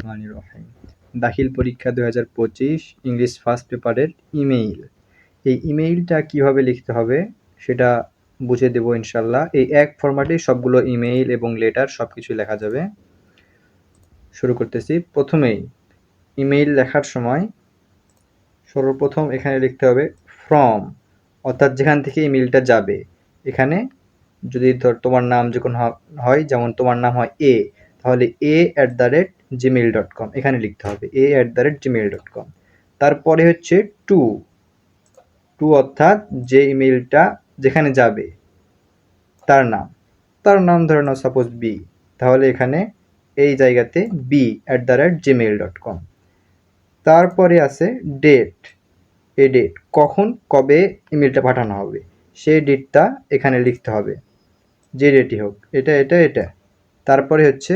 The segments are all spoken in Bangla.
রহমান রহিম। দাখিল পরীক্ষা দু হাজার পঁচিশ ইংলিশ ফার্স্ট পেপারের ইমেইল। এই ইমেইলটা কীভাবে লিখতে হবে সেটা বুঝে দেব ইনশাল্লাহ এই এক ফরম্যাটে সবগুলো ইমেইল এবং লেটার সব কিছু লেখা যাবে। শুরু করতেছি। প্রথমেই ইমেইল লেখার সময় সর্বপ্রথম এখানে লিখতে হবে ফ্রম, অর্থাৎ যেখান থেকে ইমেইলটা যাবে। এখানে যদি ধর তোমার নাম যখন হয় যেমন তোমার নাম হয় এ তাহলে A at the rate Gmail dot com এখানে লিখতে হবে A at the rate Gmail dot com তারপরে হচ্ছে টু টু অর্থাৎ যে ইমেলটা যেখানে যাবে, তার নাম। তার নাম ধরে নাও সাপোজ বি তাহলে এখানে এই জায়গাতে B at the rate Gmail dot com তারপরে আছে ডেট এ ডেট কখন, কবে ইমেলটা পাঠানো হবে, সেই ডেটটা এখানে লিখতে হবে, যে ডেটই হোক, এটা এটা এটা। তারপরে হচ্ছে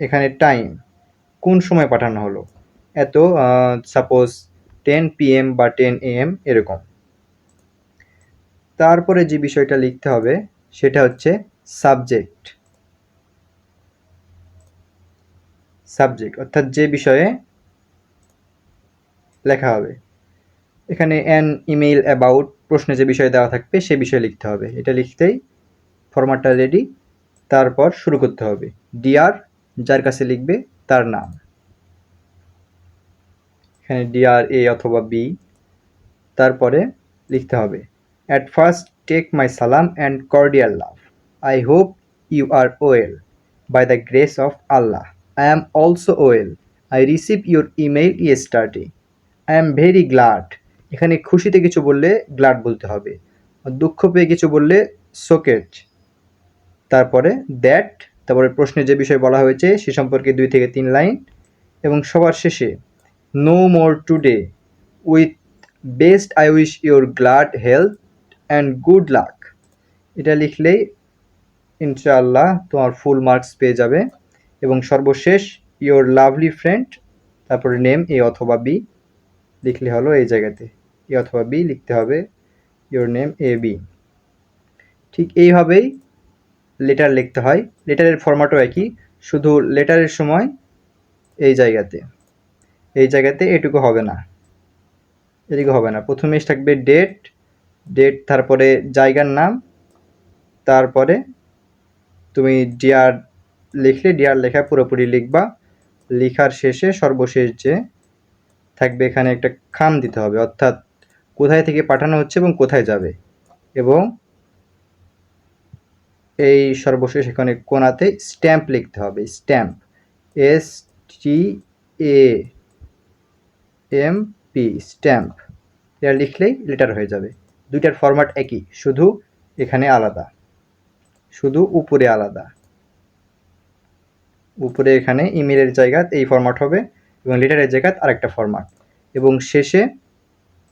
এখানে টাইম কোন সময় পাঠানো হলো? এত সাপোজ টেন পিএম বা টেন এএম এরকম। তারপরে যে বিষয়টা লিখতে হবে, সেটা হচ্ছে সাবজেক্ট সাবজেক্ট অর্থাৎ যে বিষয়ে লেখা হবে। এখানে অ্যান ইমেইল অ্যাবাউট প্রশ্নে যে বিষয়ে দেওয়া থাকবে, সে বিষয়ে লিখতে হবে। এটা লিখতেই ফরম্যাটটা রেডি তারপর শুরু করতে হবে। ডিআর যার কাছে লিখবে তার নাম। এখানে ডিআর এ অথবা বি তারপরে লিখতে হবে অ্যাট ফার্স্ট টেক মাই সালাম and cordial love I hope you are well by the grace of Allah I am also well I receive your email yesterday I am very glad এখানে খুশিতে কিছু বললে গ্লাড বলতে হবে দুঃখ পেয়ে কিছু বললে সোকেট তারপরে দ্যাট তারপরে প্রশ্নে যে বিষয় বলা হয়েছে, সে সম্পর্কে দুই থেকে তিন লাইন। এবং সবার শেষে no more today with best I wish your glad health and good luck এটা লিখলেই ইনশাআল্লাহ তোমার ফুল মার্কস পেয়ে যাবে। এবং সর্বশেষ ইওর লাভলি ফ্রেন্ড তারপরে নেম এ অথবা বি লিখলে হলো এই জায়গাতে। এ অথবা বি লিখতে হবে ইওর নেম এ বি ঠিক এইভাবেই লেটার লিখতে হয়। লেটারের ফরম্যাটও একই, শুধু লেটারের সময় এই জায়গাতে। এই জায়গাতে এটুকু হবে না। এটুকু হবে না। প্রথমে থাকবে ডেট ডেট তারপরে জায়গার নাম, তারপরে তুমি ডিয়ার লিখলে ডিয়ার লেখা পুরোপুরি লিখবা। লেখার শেষে সর্বশেষ যে থাকবে এখানে একটা খাম দিতে হবে, অর্থাৎ কোথায় থেকে পাঠানো হচ্ছে এবং কোথায় যাবে। এবং এই সর্বশেষ এখানে কোনাতে স্ট্যাম্প লিখতে হবে, stamp. S T A M P stamp. এটা লিখলেই লেটার হয়ে যাবে। দুইটার ফরম্যাট একই, শুধু এখানে আলাদা। শুধু উপরে আলাদা। উপরে এখানে ইমেলের জায়গাত এই ফরম্যাট হবে এবং লেটারের জায়গাত আরেকটা ফরম্যাট এবং শেষে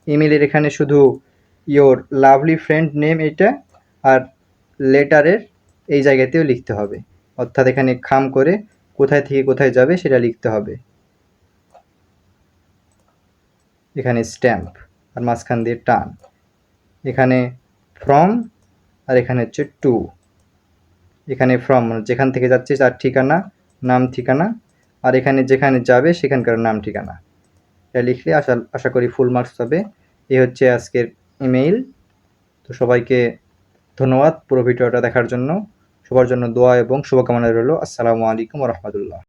ইমেলের এখানে শুধু ইয়োর লাভলি ফ্রেন্ড নেম এটা আর লেটারের এই জায়গাতেও লিখতে হবে। অর্থাৎ এখানে খাম করে কোথায় থেকে কোথায় যাবে সেটা লিখতে হবে। এখানে স্ট্যাম্প আর মাঝখান দিয়ে টান। এখানে ফ্রম আর এখানে হচ্ছে টু। এখানে ফ্রম মানে যেখান থেকে যাচ্ছে তার ঠিকানা, নাম ঠিকানা আর এখানে যেখানে যাবে সেখানকার নাম ঠিকানা। এটা লিখলে আশা আশা করি ফুল মার্কস পাবে। এই হচ্ছে আজকের ইমেইল তো সবাইকে ধন্যবাদ পুরো ভিডিওটা দেখার জন্য। সবার জন্য দোয়া এবং শুভকামনা রইল। আসসালামু আলাইকুম রহমতুল্লাহ।